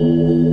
Yeah.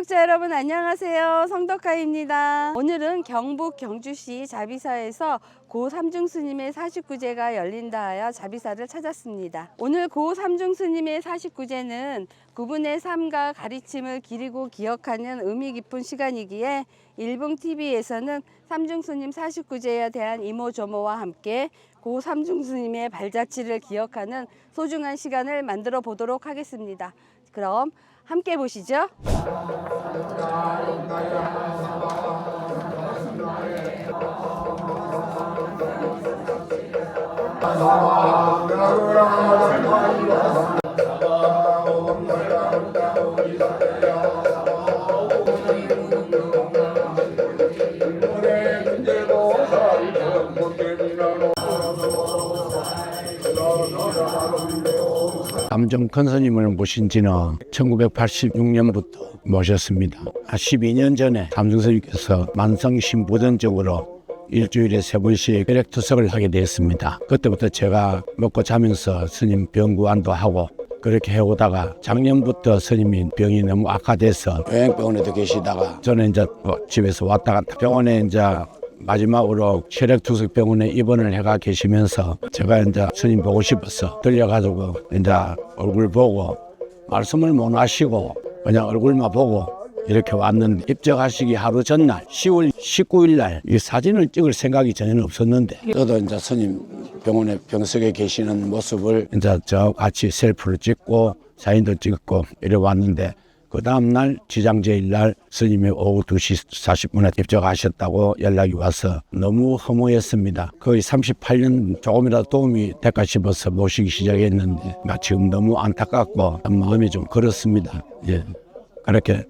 구독자 여러분 안녕하세요. 성덕가입니다. 오늘은 경북 경주시 자비사에서 고 삼중 스님의 49제가 열린다 하여 자비사를 찾았습니다. 오늘 고 삼중 스님의 49제는 구분의 삶과 가르침을 기리고 기억하는 의미 깊은 시간이기에 일봉TV에서는 삼중 스님 49제에 대한 이모저모와 함께 고 삼중 스님의 발자취를 기억하는 소중한 시간을 만들어 보도록 하겠습니다. 그럼 함께 보시죠. 감정 큰 스님을 모신 지는 1986년부터 모셨습니다. 한 12년 전에 삼중 스님께서 만성 신부전적으로 일주일에 세 번씩 혈액 투석을 하게 됐습니다. 그때부터 제가 먹고 자면서 스님 병구안도 하고 그렇게 해오다가 작년부터 스님이 병이 너무 악화돼서 요양병원에도 계시다가 저는 이제 뭐 집에서 왔다 갔다 병원에 이제 마지막으로 혈액투석 병원에 입원을 해가 계시면서 제가 이제 스님 보고 싶어서 들려가지고 이제 얼굴 보고 말씀을 못 하시고 그냥 얼굴만 보고 이렇게 왔는데 입적하시기 하루 전날 10월 19일 날 이 사진을 찍을 생각이 전혀 없었는데 저도 이제 스님 병원에 병석에 계시는 모습을 이제 저 같이 셀프를 찍고 사진도 찍고 이래 왔는데 그 다음날 지장제일 날 스님이 오후 2시 40분에 입적하셨다고 연락이 와서 너무 허무했습니다. 거의 38년 조금이라도 도움이 될까 싶어서 모시기 시작했는데 나 지금 너무 안타깝고 마음이 좀 그렇습니다. 예. 그렇게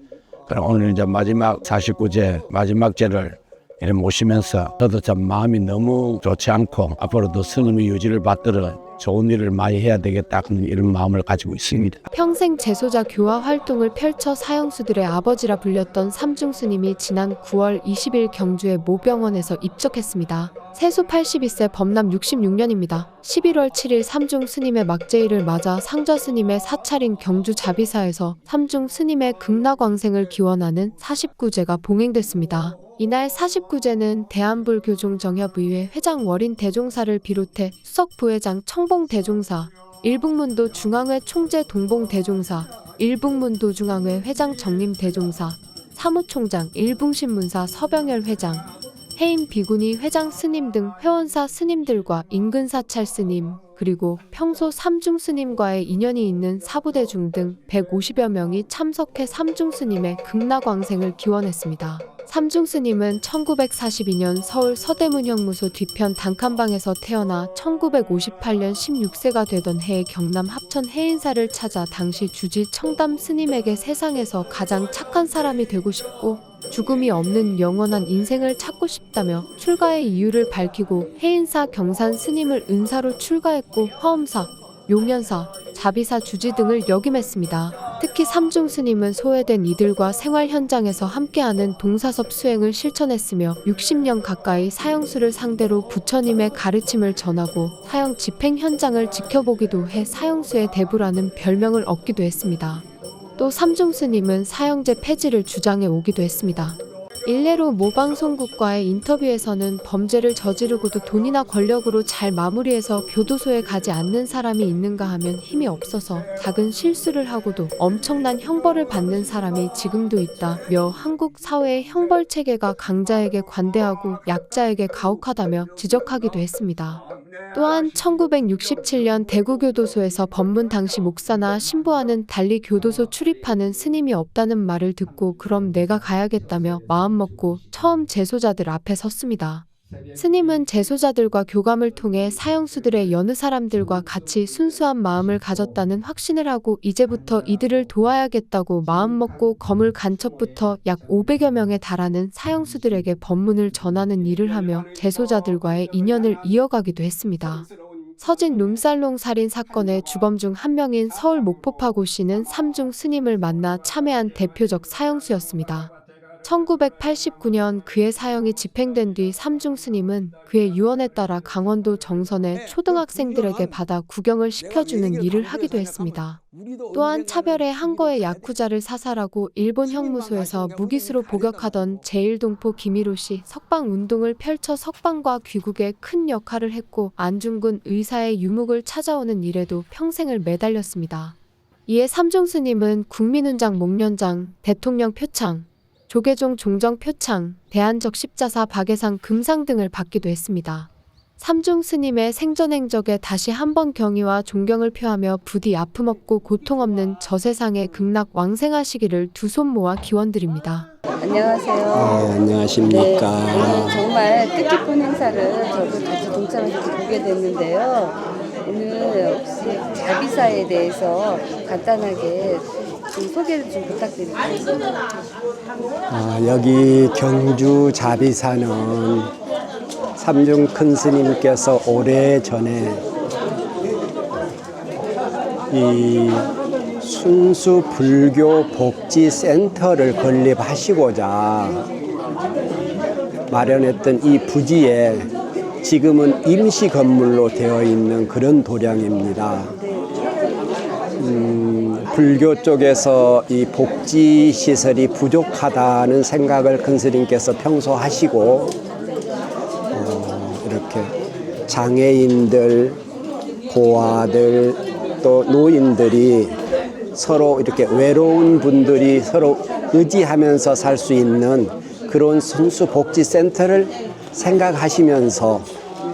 그럼 오늘 이제 마지막 49제 마지막 제를 이렇게 모시면서 저도 참 마음이 너무 좋지 않고 앞으로도 스님의 유지를 받들어 좋은 일을 많이 해야 되겠다 그런 이런 마음을 가지고 있습니다. 평생 재소자 교화 활동을 펼쳐 사형수들의 아버지라 불렸던 삼중 스님이 지난 9월 20일 경주의 모 병원에서 입적했습니다. 세수 82세 범람 66년입니다. 11월 7일 삼중 스님의 막제일을 맞아 상좌 스님의 사찰인 경주 자비사에서 삼중 스님의 극락왕생을 기원하는 49제가 봉행됐습니다. 이날 49제는 대한불교종정협의회 회장 월인 대종사를 비롯해 수석 부회장 청봉 대종사, 일북문도 중앙회 총재 동봉 대종사, 일북문도 중앙회 회장 정림 대종사, 사무총장 일붕신문사 서병열 회장, 해임 비구니 회장 스님 등 회원사 스님들과 인근 사찰 스님, 그리고 평소 삼중 스님과의 인연이 있는 사부대중 등 150여 명이 참석해 삼중 스님의 극락왕생을 기원했습니다. 삼중 스님은 1942년 서울 서대문 형무소 뒤편 단칸방에서 태어나 1958년 16세가 되던 해에 경남 합천 해인사를 찾아 당시 주지 청담 스님에게 세상에서 가장 착한 사람이 되고 싶고 죽음이 없는 영원한 인생을 찾고 싶다며 출가의 이유를 밝히고 해인사 경산 스님을 은사로 출가했고 화엄사, 용연사, 자비사 주지 등을 역임했습니다. 특히 삼중 스님은 소외된 이들과 생활 현장에서 함께하는 동사섭 수행을 실천했으며 60년 가까이 사형수를 상대로 부처님의 가르침을 전하고 사형 집행 현장을 지켜보기도 해 사형수의 대부라는 별명을 얻기도 했습니다. 또 삼중 스님은 사형제 폐지를 주장해 오기도 했습니다. 일례로 모 방송국과의 인터뷰에서는 범죄를 저지르고도 돈이나 권력으로 잘 마무리해서 교도소에 가지 않는 사람이 있는가 하면 힘이 없어서 작은 실수를 하고도 엄청난 형벌을 받는 사람이 지금도 있다며 한국 사회의 형벌 체계가 강자에게 관대하고 약자에게 가혹하다며 지적하기도 했습니다. 또한 1967년 대구교도소에서 법문 당시 목사나 신부와는 달리 교도소 출입하는 스님이 없다는 말을 듣고 그럼 내가 가야겠다며 마음먹고 처음 재소자들 앞에 섰습니다. 스님은 재소자들과 교감을 통해 사형수들의 여느 사람들과 같이 순수한 마음을 가졌다는 확신을 하고 이제부터 이들을 도와야겠다고 마음먹고 거물 간첩부터 약 500여 명에 달하는 사형수들에게 법문을 전하는 일을 하며 재소자들과의 인연을 이어가기도 했습니다. 서진 룸살롱 살인 사건의 주범 중 한 명인 서울 목포파고시는 삼중 스님을 만나 참회한 대표적 사형수였습니다. 1989년 그의 사형이 집행된 뒤 삼중 스님은 그의 유언에 따라 강원도 정선의 초등학생들에게 받아 구경을 시켜주는 일을 하기도 했습니다. 또한 차별의 항거의 야쿠자를 사살하고 일본 형무소에서 무기수로 복역하던 제1동포 김일호 씨 석방 운동을 펼쳐 석방과 귀국에 큰 역할을 했고 안중근 의사의 유목을 찾아오는 일에도 평생을 매달렸습니다. 이에 삼중 스님은 국민훈장 목련장, 대통령 표창, 조계종 종정 표창, 대한적 십자사 박예상 금상 등을 받기도 했습니다. 삼중 스님의 생전 행적에 다시 한번 경의와 존경을 표하며 부디 아픔 없고 고통 없는 저 세상에 극락 왕생하시기를 두 손 모아 기원드립니다. 안녕하세요. 네, 네, 안녕하십니까. 오늘 정말 뜻깊은 행사를 저도 같이 동참해서 보게 됐는데요. 오늘 혹시 자비사에 대해서 간단하게 좀 소개를 좀 부탁드릴게요. 아, 여기 경주 자비사는 삼중 큰 스님께서 오래 전에 이 순수 불교 복지 센터를 건립하시고자 마련했던 이 부지에 지금은 임시 건물로 되어 있는 그런 도량입니다. 음, 불교 쪽에서 이 복지 시설이 부족하다는 생각을 큰 스님께서 평소 하시고 어, 이렇게 장애인들, 고아들 또 노인들이 서로 이렇게 외로운 분들이 서로 의지하면서 살 수 있는 그런 순수 복지 센터를 생각하시면서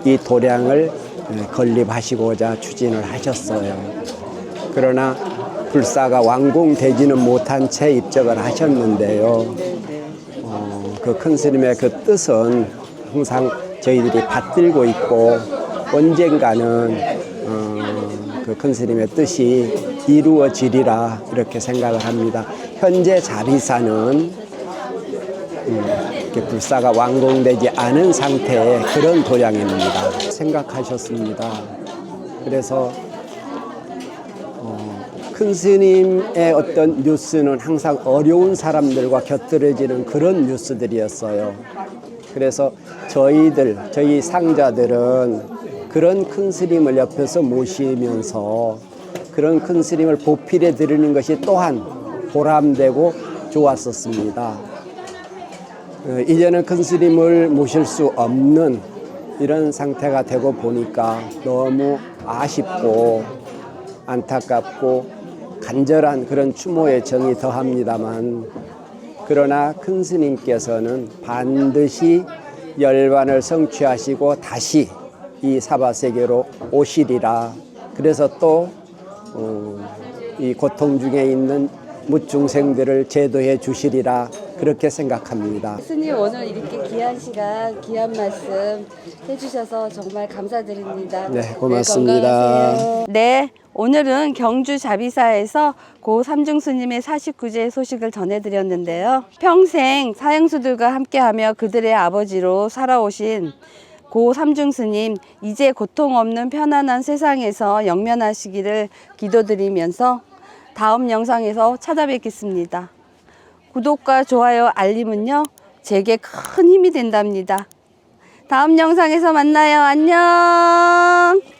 이 도량을 예, 건립하시고자 추진을 하셨어요. 그러나 불사가 완공되지는 못한 채 입적을 하셨는데요. 어, 그큰 스님의 그 뜻은 항상 저희들이 받들고 있고 언젠가는 어, 그큰 스님의 뜻이 이루어지리라 이렇게 생각을 합니다. 현재 자비사는 음, 불사가 완공되지 않은 상태의 그런 도량입니다. 생각하셨습니다. 그래서 큰 스님의 어떤 뉴스는 항상 어려운 사람들과 곁들여지는 그런 뉴스들이었어요. 그래서 저희들, 저희 상자들은 그런 큰 스님을 옆에서 모시면서 그런 큰 스님을 보필해 드리는 것이 또한 보람되고 좋았었습니다. 어, 이제는 큰 스님을 모실 수 없는 이런 상태가 되고 보니까 너무 아쉽고 안타깝고 간절한 그런 추모의 정이 더합니다만 그러나 큰 스님께서는 반드시 열반을 성취하시고 다시 이 사바 세계로 오시리라. 그래서 또 이 고통 중에 있는 무중생들을 제도해 주시리라 그렇게 생각합니다. 스님 오늘 이렇게 귀한 시간, 귀한 말씀 해주셔서 정말 감사드립니다. 네, 고맙습니다. 건강하세요. 네, 오늘은 경주 자비사에서 고 삼중 스님의 49제 소식을 전해드렸는데요. 평생 사형수들과 함께하며 그들의 아버지로 살아오신 고 삼중 스님 이제 고통 없는 편안한 세상에서 영면하시기를 기도드리면서 다음 영상에서 찾아뵙겠습니다. 구독과 좋아요, 알림은요, 제게 큰 힘이 된답니다. 다음 영상에서 만나요. 안녕!